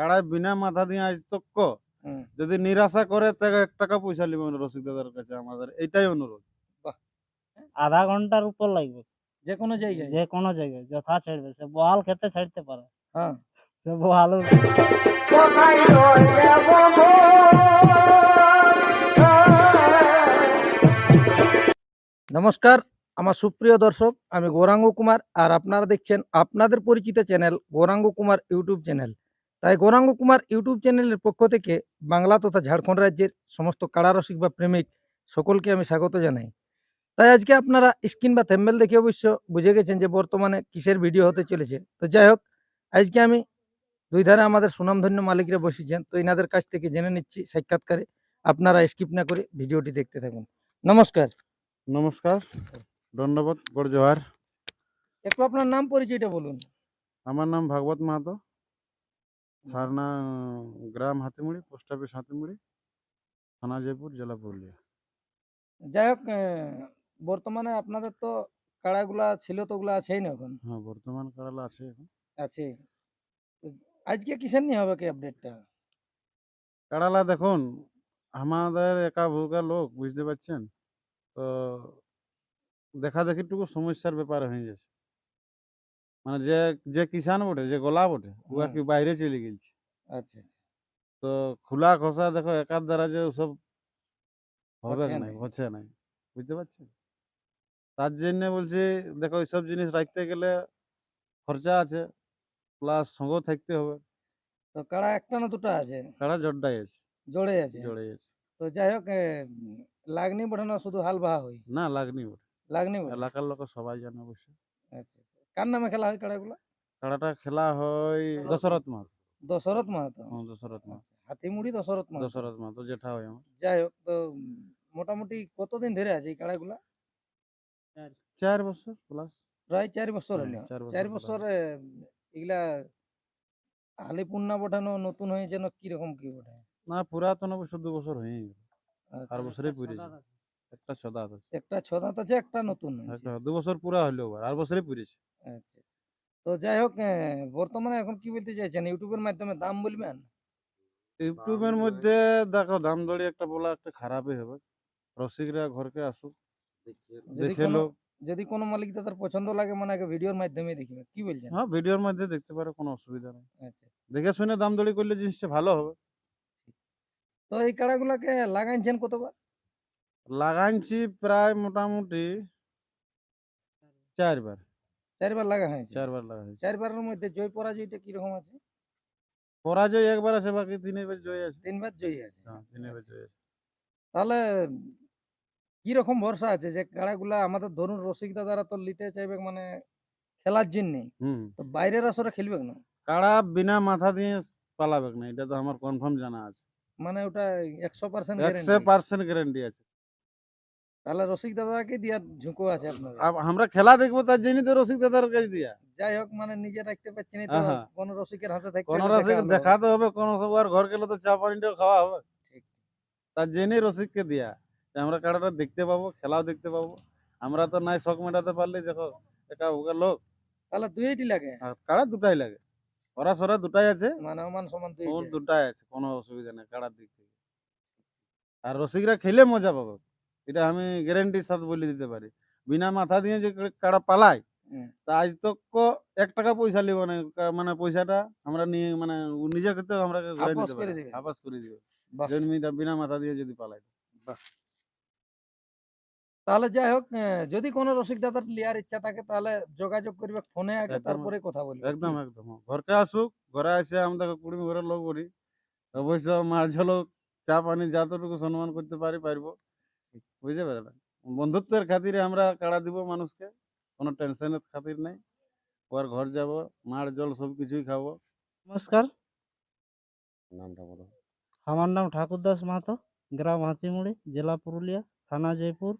কাড়ায় বিনা মাথা দিয়ে আজ তক হুম। যদি নিরাশা করে তাকে এক টাকা পয়সা নিব রসিক দাদার কাছে আমাদের। এটাই অনুরোধ। আধা ঘণ্টার উপর লাগবে। যে কোনো জায়গায়। যে কোনো জায়গায় যথা ছাড়বে। সে বহাল খেতে ছাড়তে পারে। হ্যাঁ। সে বহাল নমস্কার আমার সুপ্রিয় দর্শক আমি গৌরাঙ্গ কুমার আর আপনারা দেখছেন আপনাদের পরিচিত channel Gauranga Kumar YouTube channel. তাই গৌরাঙ্গ কুমার ইউটিউব চ্যানেলের পক্ষ থেকে বাংলা তথা ঝাড়খণ্ড রাজ্যের সমস্ত কারারসিক বা প্রেমিক সকলকে আমি স্বাগত জানাই। তাই আজকে আপনারা স্ক্রিন বা থেম্বেল দেখে অবশ্য বুঝে গেছেন যে বর্তমানে কিসের ভিডিও হতে চলেছে। তো যাই হোক আজকে আমি দুই ধারে আমাদের সুনামধন্য মালিকরা বসেছেন তো এনাদের কাছ থেকে জেনে নিচ্ছি সাক্ষাৎকারে। আপনারা স্কিপ না করে ভিডিওটি দেখতে থাকুন। নমস্কার। নমস্কার ধন্যবাদ বড় জোহার একটু আপনার নাম পরিচয়টা বলুন। আমার নাম ভাগবত মাহাতো। থানা গ্রাম হাতিমুড়ি পোস্ট অফিস হাতিমুড়ি থানা জয়পুর জেলা পুরুলিয়া। যাই হোক বর্তমানে আপনাদের তো কাড়াগুলা ছিল তো ওগুলা আছেই না এখন? হ্যাঁ বর্তমান কাড়ালা আছে এখন। আছে। আজকে কিসের নিয়ে হবে কি আপডেটটা কাড়ালা দেখুন আমাদের একা ভুকা লোক বুঝতে পারছেন? তো দেখা দেখিটুকু সমস্যার ব্যাপার হয়ে গেছে। মানে যে যে কিষান বটে যে গোলা বটে ওরা হুম। কি বাইরে চলে গেছে আচ্ছা তো খোলা খোসা দেখো একার দ্বারা যে সব হবে নাই। হচ্ছে নাই। বুঝতে পারছেন? তার জন্য বলছি দেখো এইসব জিনিস রাখতে গেলে খরচা আছে প্লাস সঙ্গ থাকতে হবে। তো কাড়া একটা না দুটো আছে? কাড়া জড্ডাই আছে। জড়ে আছে? জড়ে আছে। তো যাই হোক আহ, উম, না শুধু হাল বাহা হই না লাগনি বটে। লাগনি বটে। এলাকার লোক সবাই জানে অবশ্য আচ্ছা আচ্ছা। কার নামে খেলা হয় কাড়াগুলা কাড়াটা খেলা হয় দশরথ। মাস দশরথ মাহাতো? হ্যাঁ দশরথ মাস আচ্ছা, হাতিমুড়ি দশরথ মাহাতো? দশরথ মাস তো জেঠা হয় আমার। যাই হোক তো মোটামুটি কতদিন ধরে আছে এই কাড়াগুলা চার বছর প্লাস প্রায় চার বছর হ্যাঁ, হলো। চার বছর চার এগুলা আলিপুন্না বঠানো নতুন হয়েছে না কীরকম কি বটে? না পুরাতন অবশ্য দু বছর হয়ে গেল। আচ্ছা, আর বছরে পুরেছে একটা ছদা আছে। একটা ছদাত আছে একটা নতুন। দু বছর পুরা এবার আর বছরে পুরেছে। আচ্ছা। তো যাই হোক বর্তমানে এখন কি বলতে চাইছেন? ইউটিউবের মাধ্যমে দাম বলবেন? ইউটিউবের মধ্যে দেখো দাম দড়ি একটা বলা একটা খারাপই হবে। রসিকরা ঘরকে আসুক যদি দেখে কোনো লোক। যদি কোনো মালিক তাদের পছন্দ লাগে মানে আগে ভিডিওর মাধ্যমে দেখবে। কি বলছেন? হ্যাঁ ভিডিওর মধ্যে দেখতে পারে কোনো অসুবিধা নেই। আচ্ছা। দেখে শুনে দাম দড়ি করলে জিনিসটা ভালো হবে। তো এই কাড়াগুলাকে লাগাইছেন কতবার? লাগাইছি প্রায় মোটামুটি চারবার চারবার লাগা হয়েছে? চারবার লাগা হয়েছে। চারবারের মধ্যে জয় পরাজয়টা কীরকম আছে? পরাজয় একবার আছে বাকি তিনবার জয় আছে। তিনবার জয় আছে? হ্যাঁ তিনবার জয় আছে। তাহলে কি রকম ভরসা আছে যে কাড়াগুলা আমাদের ধরুন রসিক দাদারা তো নিতে চাইবে মানে খেলার জন্য? হুম। তো বাইরের আসরে খেলবে না কাড়া বিনা মাথা দিয়ে পালাবে না এটা তো আমার কনফার্ম জানা আছে। মানে ওটা একশো পার্সেন্ট একশো পার্সেন্ট গ্যারেন্টি আছে। তাহলে রসিক দাদাকে দেওয়ার ঝুঁকো আছে আপনাদের। আব- আমরা খেলা দেখব তার জন্যই তো রসিক দাদার কাছে দিয়া। যাই হোক মানে নিজে রাখতে পারছি না কোন রসিকের হাতে থাকতে কোন রসিক দেখাতে হবে কোন সবার ঘর গেলে তো চা পানিটাও খাওয়া হবে। তার জন্যই রসিককে দিয়া আমরা কাড়াটা দেখতে পাবো খেলাও দেখতে পাবো। আমরা তো নাই শখ মেটাতে পারলে দেখো একা ওকা লোক। তাহলে দুইটি লাগে? কাড়া দুটাই লাগে? ওরা সরা দুটাই আছে। মানে সমান সমান দুটাই আছে কোনো অসুবিধা নেই কাড়ার দিক থেকে। আর রসিকরা খেলে মজা পাবে। এটা আমি গ্যারেন্টির সাথে বলে দিতে পারি। বিনা মাথা দিয়ে যে কাড়া পালায় তা আজ তো এক টাকা পয়সা না। মানে পয়সাটা আমরা নিয়ে মানে নিজে করতে আমরা ঘুরে দিতে পারি। আপাস করে দিবে। জন্মিটা বিনা মাথা দিয়ে যদি পালায়। তাহলে যাই হোক যদি কোনো রসিক দাদার লিয়ার ইচ্ছা থাকে তাহলে যোগাযোগ করবে ফোনে আগে তারপরে কথা বলবে একদম একদম। হ্যাঁ। ঘরকে আসুক ঘরে আসে আমরা কুড়ি ঘরের লোক করি অবশ্য মার ঝোলো চা পানি যতটুকু সম্মান করতে পারি পারব। বুঝতে পারলেন? বন্ধুত্বের খাতিরে আমরা কাড়া দিব মানুষকে কোনো টেনশনের খাতির নাই। ওর ঘর যাব মার জল সব কিছুই খাব। নমস্কার। নামটা বলো আমার নাম ঠাকুর দাস মাহাতো গ্রাম হাতিমুড়ি জেলা পুরুলিয়া থানা জয়পুর।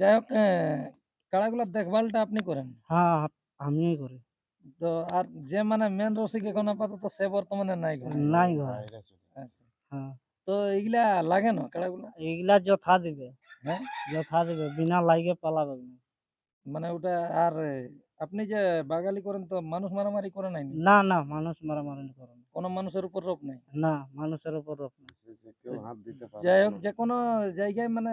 যাই হোক কাড়াগুলার দেখভালটা আপনি করেন। হ্যাঁ আমিই করি। তো আর যে মানে মেন রসিক এখন আপাতত সে বর্তমানে নাই ঘরে। নাই ঘর। তো এইগুলা লাগে না কাড়াগুলা? এগুলা যথা দিবে। হ্যাঁ? যথা দিবে বিনা লাগে পালাবে না। মানে ওটা আর আপনি যে বাগালি করেন তো মানুষ মারামারি করে নাই না না মানুষ মারামারি করে না। কোনো মানুষের উপর রোপ নেই? না মানুষের উপর রোপ নেই। যাই হোক যে কোনো জায়গায় মানে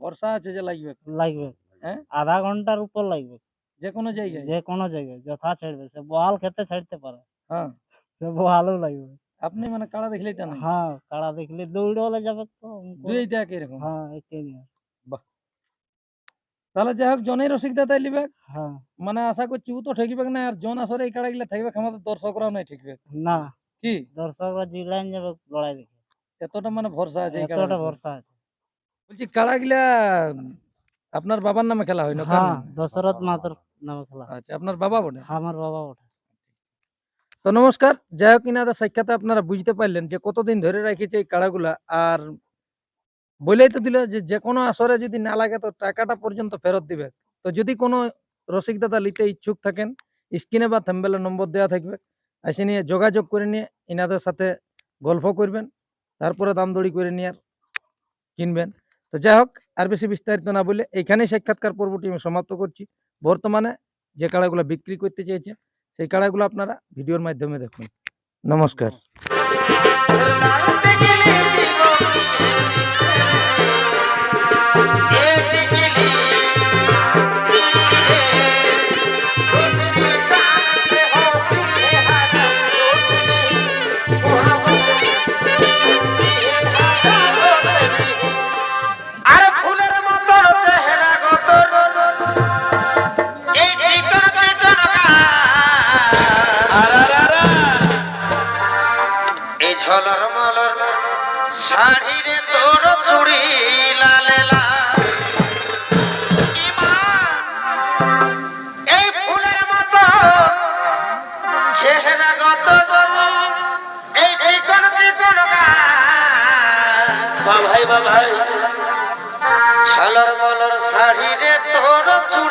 ভরসা আছে যে লাগবে। লাগবে। হ্যাঁ? আধা ঘণ্টার উপর লাগবে। যে কোনো জায়গায়? যে কোনো জায়গায় যথা ছাড়বে। সে বহাল খেতে ছাড়তে পারে। হ্যাঁ। সে বহালও লাগবে। আপনি মানে কাড়া দেখলে এটা নাই হ্যাঁ কাড়া দেখলে দৌড়লে যাবে তো উনকো। দুইটা কীরকম হ্যাঁ একই নিয়ে তাহলে যাই হোক জনেই রসিকদা তাই লিবে হ্যাঁ মানে আশা করছি ও তো ঠেকবে না আর জন আসরে এই কাড়া গিলা থাকবে আমাদের দর্শকরাও নাই ঠেকবে না কি দর্শকরা জিগলাইন যাবে লড়াই দেখে এতটা মানে ভরসা আছে এই এতটা কাড়ার উপর। ভরসা আছে বলছি কাড়া গিলা আপনার বাবার নামে খেলা হয় না কার হ্যাঁ নামে? দশরথ মাতর নামে খেলা আচ্ছা আপনার বাবা বটে আমার বাবা ওঠে তো নমস্কার যাই হোক ইনাদের সাক্ষাতে আপনারা বুঝতে পারলেন যে কতদিন ধরে রেখেছে এই কাড়াগুলা। আর বলেই তো দিল যে যে কোনো আসরে যদি না লাগে তো টাকাটা পর্যন্ত ফেরত দিবে। তো যদি কোনো রসিকদাতা নিতে ইচ্ছুক থাকেন, স্ক্রিনে বা থাম্বেলের নম্বর দেওয়া থাকবে। এসে নিয়ে যোগাযোগ করে নিয়ে ইনাদের সাথে গল্প করবেন, তারপরে দাম দড়ি করে নিয়ে আর কিনবেন। তো যাই হোক আর বেশি বিস্তারিত না বলে এইখানেই সাক্ষাৎকার পর্বটি আমি সমাপ্ত করছি। বর্তমানে যে কাড়াগুলো বিক্রি করতে চেয়েছে সেই কাড়াগুলো আপনারা ভিডিওর মাধ্যমে দেখুন। নমস্কার। শাড়িরে তোর চুড়ি লালে লাল। ইমা, এই ফুলের মতো চেহারা গত এই চিকন চিকন বাবাই বাবাই ছালর মলর শাড়ি রে তোর চুড়ি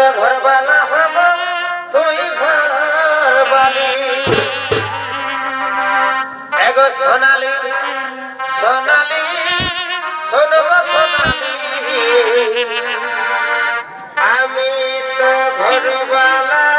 আমি তো ঘরবালা হব তুই ঘরবালি। এগো সোনালি সোনালি শোনব সোনালি। আমি তো ঘরবালা